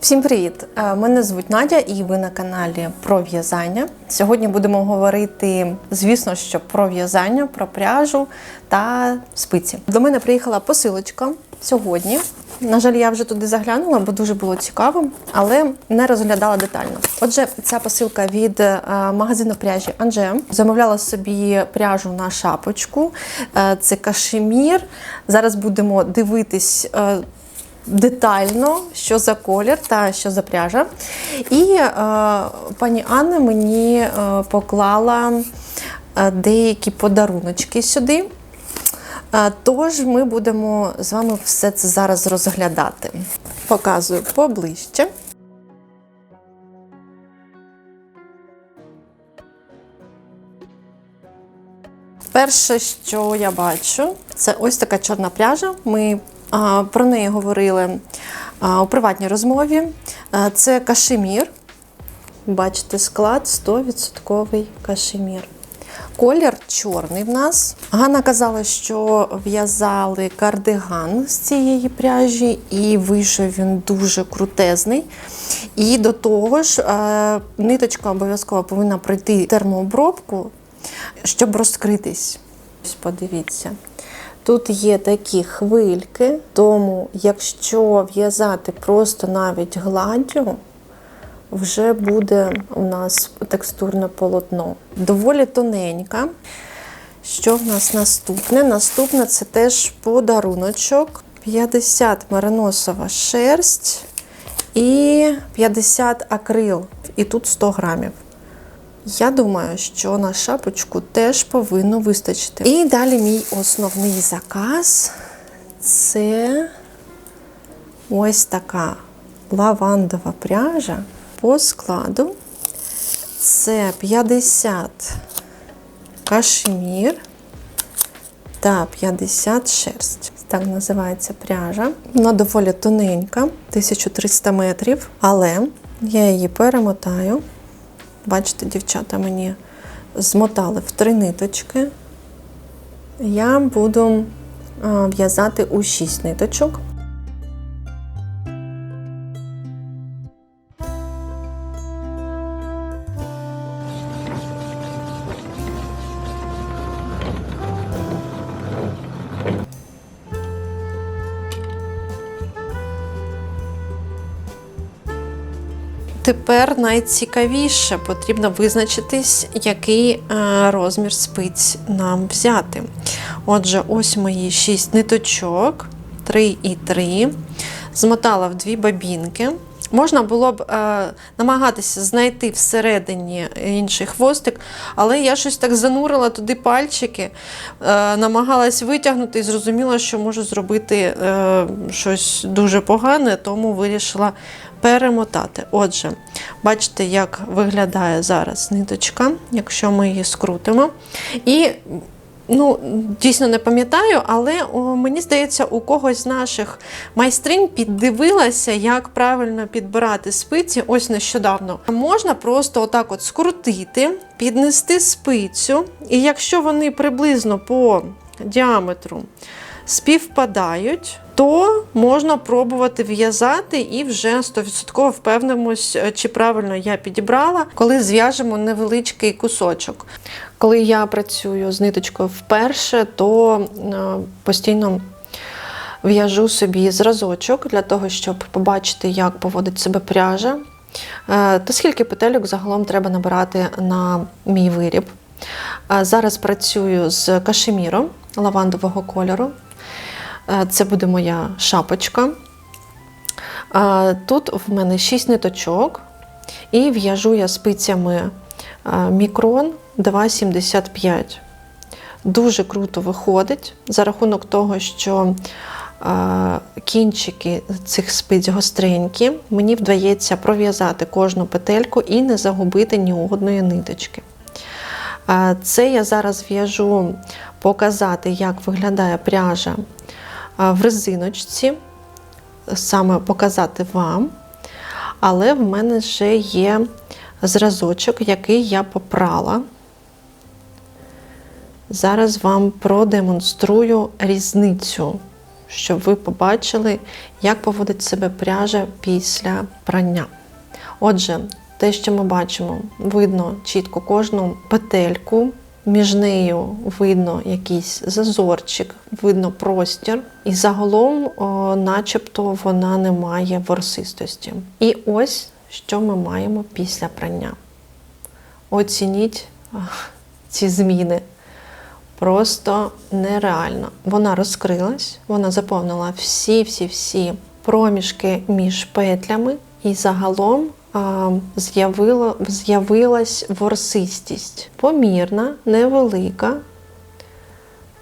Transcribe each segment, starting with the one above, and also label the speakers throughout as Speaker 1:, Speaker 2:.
Speaker 1: Всім привіт! Е, Мене звуть Надя, і ви на каналі про в'язання. Сьогодні будемо говорити, звісно, що про в'язання, про пряжу та спиці. До мене приїхала посилочка сьогодні. На жаль, я вже туди заглянула, бо дуже було цікаво, але не розглядала детально. Отже, ця посилка від е, магазину пряжі Анже. Замовляла собі пряжу на шапочку. Е, Це кашемір. Зараз будемо дивитись. Детально, що за колір та що за пряжа. І е, пані Анна мені е, поклала е, деякі подаруночки сюди. Е, Тож ми будемо з вами все це зараз розглядати. Показую поближче. Перше, що я бачу, це ось така чорна пряжа. Ми про неї говорили у приватній розмові. Це кашемір. Бачите, склад 100% кашемір. Колір чорний в нас. Ганна казала, що в'язали кардиган з цієї пряжі, і вийшов він дуже крутезний. І до того ж, ниточка обов'язково повинна пройти термообробку, щоб розкритись. Ось подивіться. Тут є такі хвильки, тому якщо в'язати просто навіть гладдю, вже буде у нас текстурне полотно. Доволі тоненька. Що в нас наступне? Наступне це теж подаруночок. 50 мериносова шерсть і 50 акрил. І тут 100 грамів. Я думаю, що на шапочку теж повинно вистачити. І далі мій основний заказ це ось така лавандова пряжа по складу. Це 50 кашемір та 50 шерсть. Так називається пряжа. Вона доволі тоненька, 1300 метрів, але я її перемотаю. Бачите, дівчата мені змотали в три ниточки. Я буду в'язати у 6 ниточок. Тепер найцікавіше потрібно визначитись, який е, розмір спиць нам взяти. Отже, ось мої 6 ниточок, 3 і 3. Змотала в дві бабінки. Можна було б е, намагатися знайти всередині інший хвостик, але я щось так занурила туди пальчики, е, намагалась витягнути і зрозуміла, що можу зробити е, щось дуже погане, тому вирішила перемотати. Отже, бачите, як виглядає зараз ниточка, якщо ми її скрутимо. І Ну, дійсно не пам'ятаю, але о, мені здається, у когось з наших майстринь піддивилася, як правильно підбирати спиці ось нещодавно. Можна просто отак от скрутити, піднести спицю, і якщо вони приблизно по діаметру співпадають, то можна пробувати в'язати і вже 100% впевнимось, чи правильно я підібрала, коли зв'яжемо невеличкий кусочок. Коли я працюю з ниточкою вперше, то е, постійно в'яжу собі зразочок для того, щоб побачити, як поводить себе пряжа. Е, Та скільки петельок загалом треба набирати на мій виріб. Е, Зараз працюю з кашеміром лавандового кольору. Це буде моя шапочка. Тут в мене 6 ниточок, і в'яжу я спицями мікрон 2,75. Дуже круто виходить за рахунок того, що е, кінчики цих спиць гостренькі, мені вдається пров'язати кожну петельку і не загубити ні одної ниточки. Е, Це я зараз в'яжу показати, як виглядає пряжа е, в резиночці, саме показати вам. Але в мене вже є зразочок, який я попрала. Зараз вам продемонструю різницю щоб ви побачили, як поводить себе пряжа після прання. Отже, те, що ми бачимо, видно чітко кожну петельку, між нею видно якийсь зазорчик, видно простір, і загалом, о, начебто, вона не має ворсистості. І ось що ми маємо після прання. Оцініть а, ці зміни. Просто нереально. Вона розкрилась, вона заповнила всі-всі-всі проміжки між петлями, і загалом з'явилась ворсистість. Помірна, невелика,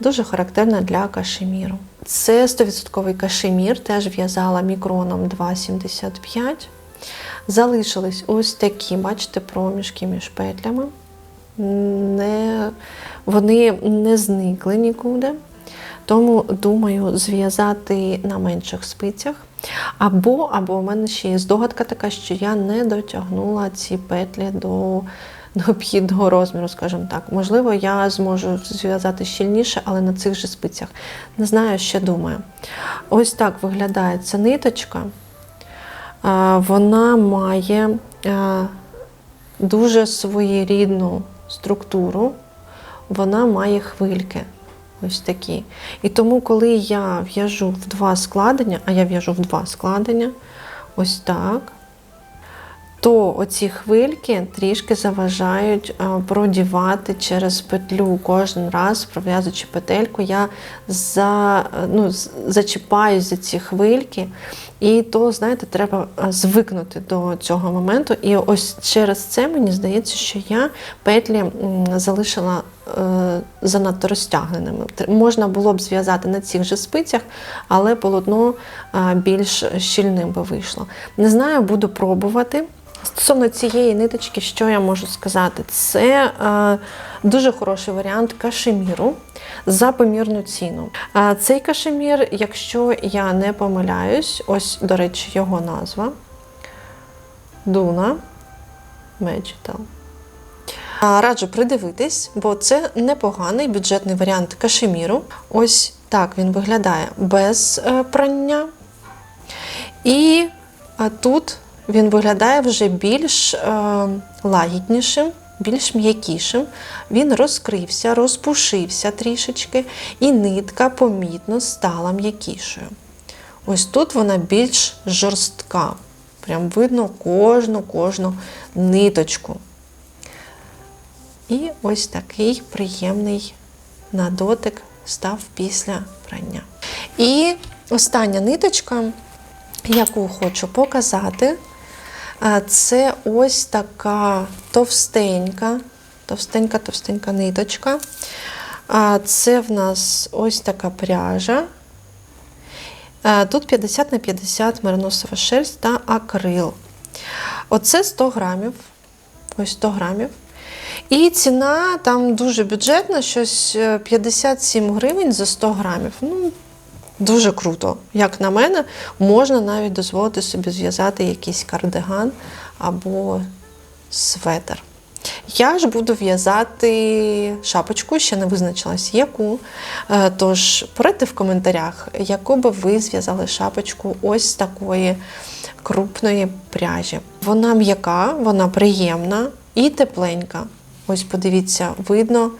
Speaker 1: дуже характерна для кашеміру. Це 100% кашемір, теж в'язала мікроном 2,75. Залишились ось такі, бачите, проміжки між петлями. Не, вони не зникли нікуди. Тому думаю зв'язати на менших спицях. Або, або у мене ще є здогадка така, що я не дотягнула ці петлі до необхідного розміру, скажімо так. Можливо, я зможу зв'язати щільніше, але на цих же спицях. Не знаю, ще думаю. Ось так виглядає ця ниточка. Вона має дуже своєрідну структуру, вона має хвильки. Ось такі. І тому, коли я в'яжу в два складення, а я в'яжу в два складення, ось так, то оці хвильки трішки заважають продівати через петлю кожен раз, пров'язуючи петельку, я за, ну, з- зачіпаюсь за ці хвильки, і то, знаєте, треба звикнути до цього моменту. І ось через це мені здається, що я петлі залишила е, занадто розтягненими. Можна було б зв'язати на цих же спицях, але полотно е, більш щільним би вийшло. Не знаю, буду пробувати. Стосовно цієї ниточки, що я можу сказати? Це е, дуже хороший варіант кашеміру за помірну ціну. Е, цей кашемір, якщо я не помиляюсь, ось, до речі, його назва Duna Magital. Раджу придивитись, бо це непоганий бюджетний варіант кашеміру. Ось так він виглядає без е, прання. І тут він виглядає вже більш е, лагіднішим, більш м'якішим. Він розкрився, розпушився трішечки, і нитка помітно стала м'якішою. Ось тут вона більш жорстка. Прям видно кожну кожну ниточку. І ось такий приємний на дотик став після прання. І остання ниточка, яку хочу показати, це ось така товстенька, товстенька, товстенька ниточка. Це в нас ось така пряжа. Тут 50 на 50 мериносова шерсть та акрил. Оце 100 грамів. Ось 100 грамів. І ціна там дуже бюджетна, щось е, 57 гривень за 100 грамів. Ну, дуже круто. Як на мене, можна навіть дозволити собі зв'язати якийсь кардиган або светр. Я ж буду в'язати шапочку, ще не визначилась яку. Е, Тож порадьте в коментарях, яку би ви зв'язали шапочку ось такої крупної пряжі. Вона м'яка, вона приємна і тепленька. Ось подивіться, видно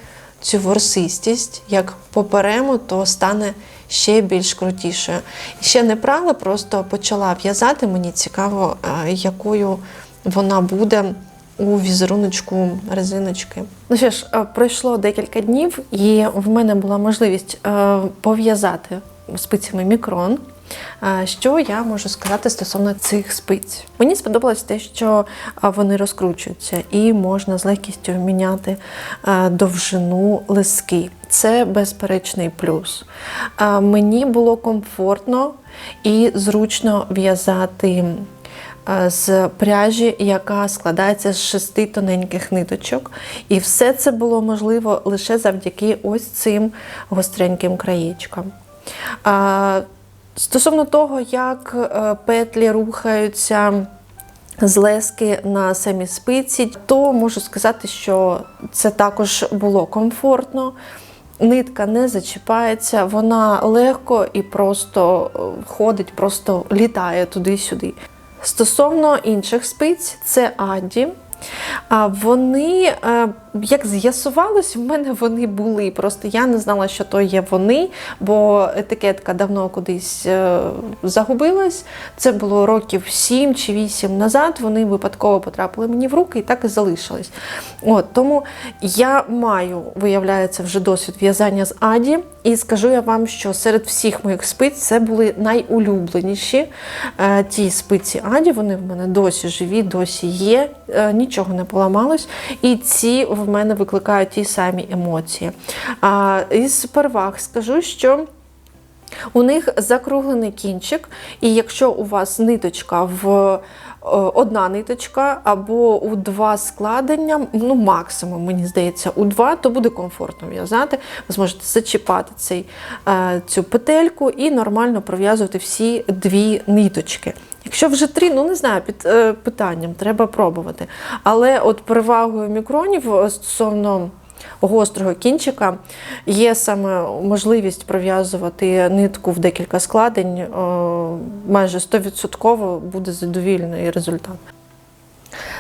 Speaker 1: цю ворсистість. Як поперемо, то стане ще більш крутішою. Ще не прала, просто почала в'язати. Мені цікаво, е, якою вона буде у візеруночку резиночки. Ну що ж, е, пройшло декілька днів, і в мене була можливість е, пов'язати спицями мікрон. Що я можу сказати стосовно цих спиць? Мені сподобалось те, що вони розкручуються і можна з легкістю міняти довжину лиски. Це безперечний плюс. Мені було комфортно і зручно в'язати з пряжі, яка складається з шести тоненьких ниточок. І все це було можливо лише завдяки ось цим гостреньким краєчкам. Стосовно того, як е, петлі рухаються з лески на самі спиці, то можу сказати, що це також було комфортно. Нитка не зачіпається, вона легко і просто е, ходить, просто літає туди-сюди. Стосовно інших спиць, це Аді. Вони, е, як з'ясувалось, в мене вони були. Просто я не знала, що то є вони, бо етикетка давно кудись е, загубилась. Це було років 7 чи 8 назад. Вони випадково потрапили мені в руки і так і залишились. От, тому я маю, виявляється, вже досвід в'язання з Аді. І скажу я вам, що серед всіх моїх спиць це були найулюбленіші е, ті спиці Аді. Вони в мене досі живі, досі є, е, нічого не поламалось. І ці в мене викликають ті самі емоції. А із переваг скажу, що. У них закруглений кінчик, і якщо у вас ниточка в е, одна ниточка або у два складення, ну максимум, мені здається, у два, то буде комфортно в'язати. Ви зможете зачіпати цей, е, цю петельку і нормально пров'язувати всі дві ниточки. Якщо вже три, ну не знаю, під е, питанням, треба пробувати. Але от перевагою мікронів стосовно гострого кінчика є саме можливість пров'язувати нитку в декілька складень, е, майже 100% буде задовільний результат.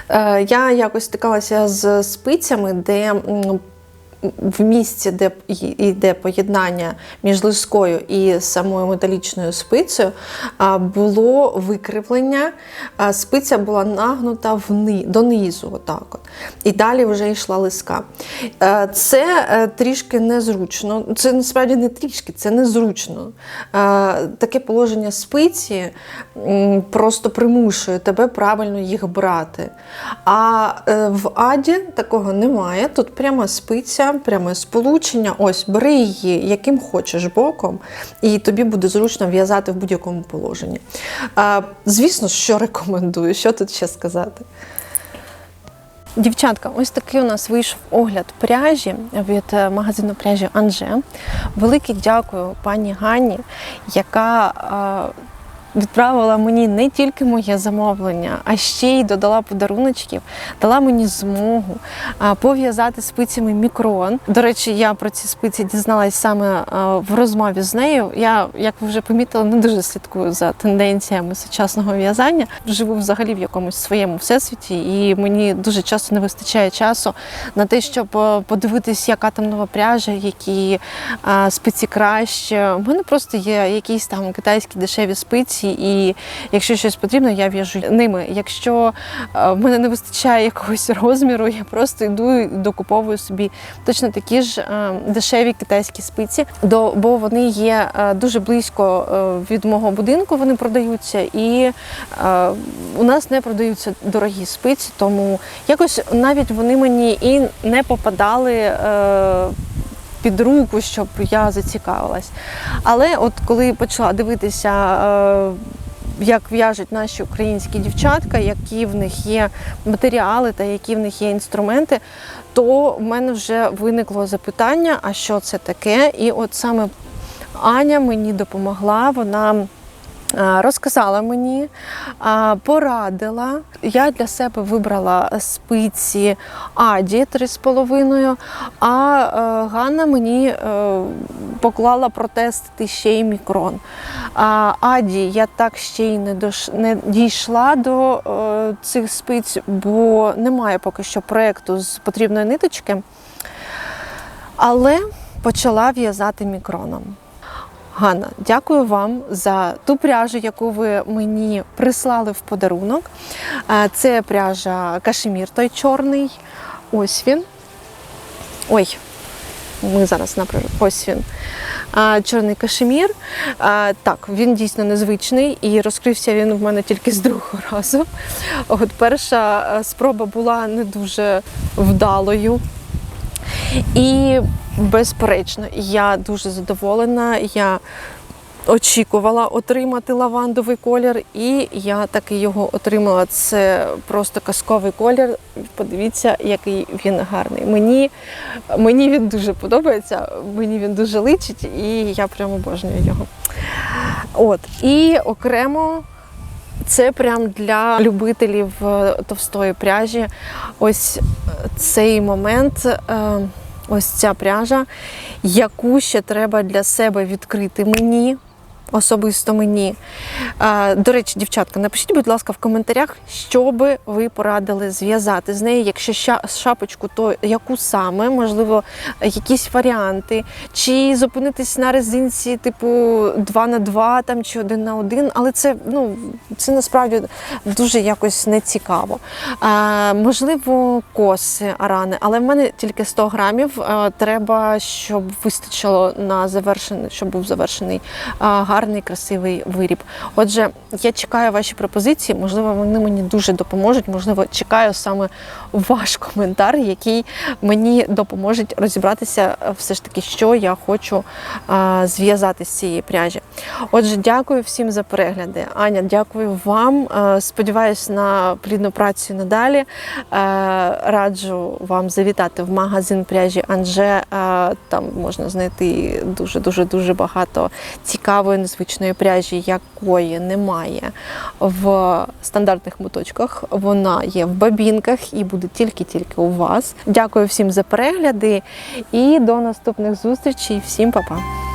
Speaker 1: Е, Я якось стикалася з спицями, де в місці, де йде поєднання між лискою і самою металічною спицею, було викривлення. Спиця була нагнута вни, донизу, отак от. І далі вже йшла лиска. Е, Це е, трішки незручно. Це насправді не трішки, це незручно. Е, Таке положення спиці просто примушує тебе правильно їх брати. А в аді такого немає. Тут пряма спиця, пряме сполучення. Ось бери її яким хочеш боком, і тобі буде зручно в'язати в будь-якому положенні. А, Звісно, що рекомендую, що тут ще сказати. Дівчатка, ось такий у нас вийшов огляд пряжі від е, магазину пряжі Анже. Велике дякую пані Ганні, яка е, відправила мені не тільки моє замовлення, а ще й додала подаруночків, дала мені змогу пов'язати спицями мікрон. До речі, я про ці спиці дізналась саме в розмові з нею. Я, як ви вже помітили, не дуже слідкую за тенденціями сучасного в'язання. Живу взагалі в якомусь своєму всесвіті, і мені дуже часто не вистачає часу на те, щоб подивитись, яка там нова пряжа, які спиці краще. У мене просто є якісь там китайські дешеві спиці, і якщо щось потрібно, я в'яжу ними. Якщо е, в мене не вистачає якогось розміру, я просто йду і докуповую собі точно такі ж е, дешеві китайські спиці, бо вони є е, дуже близько від мого будинку, вони продаються, і у нас не продаються дорогі спиці, тому якось навіть вони мені і не попадали. Під руку, щоб я зацікавилась. Але от коли почала дивитися, е, як в'яжуть наші українські дівчатка, які в них є матеріали та які в них є інструменти, то в мене вже виникло запитання, а що це таке? І от саме Аня мені допомогла, вона розказала мені, порадила. Я для себе вибрала спиці Аді 3,5, а е, Ганна мені е, поклала протестити ще й мікрон. Аді я так ще й не, дійшла до е, цих спиць, бо немає поки що проєкту з потрібної ниточки. Але почала в'язати мікроном. Ганна, дякую вам за ту пряжу, яку ви мені прислали в подарунок. Е, Це пряжа кашемір той чорний. Ось він. Ой, ми зараз наприклад, ось він. Чорний кашемір. Так, він дійсно незвичний і розкрився він в мене тільки з другого разу. От перша е, спроба була не дуже вдалою. І безперечно, я дуже задоволена. Я очікувала отримати лавандовий колір, і я таки його отримала. Це просто казковий колір. Подивіться, який він гарний. Мені, мені він дуже подобається, мені він дуже личить, і я прямо обожнюю його. От, і окремо. Це прям для любителів е, товстої пряжі. Ось е, цей момент. Ось ця пряжа, яку ще треба для себе відкрити мені. Особисто мені. До речі, дівчатка, напишіть, будь ласка, в коментарях, що би ви порадили зв'язати з нею. Якщо шапочку, то яку саме, можливо, якісь варіанти, чи зупинитись на резинці, типу 2 на 2 там, чи 1 на 1, але це, ну, це насправді дуже якось не цікаво. Е, можливо, коси арани, але в мене тільки 100 грамів. Треба, щоб вистачило на завершений, щоб був завершений е, гарний, красивий виріб. Отже, я чекаю ваші пропозиції. Можливо, вони мені дуже допоможуть. Можливо, чекаю саме ваш коментар, який мені допоможе розібратися е, все ж таки, що я хочу е, зв'язати з цієї пряжі. Отже, дякую всім за перегляди. Аня, дякую вам. Е, Сподіваюсь на плідну працю надалі. Раджу вам завітати в магазин пряжі Анже. Там можна знайти дуже дуже дуже багато цікавої незвичної пряжі, якої немає в стандартних моточках. Вона є в бабінках і буде тільки-тільки у вас. Дякую всім за перегляди і до наступних зустрічей. Всім па-па!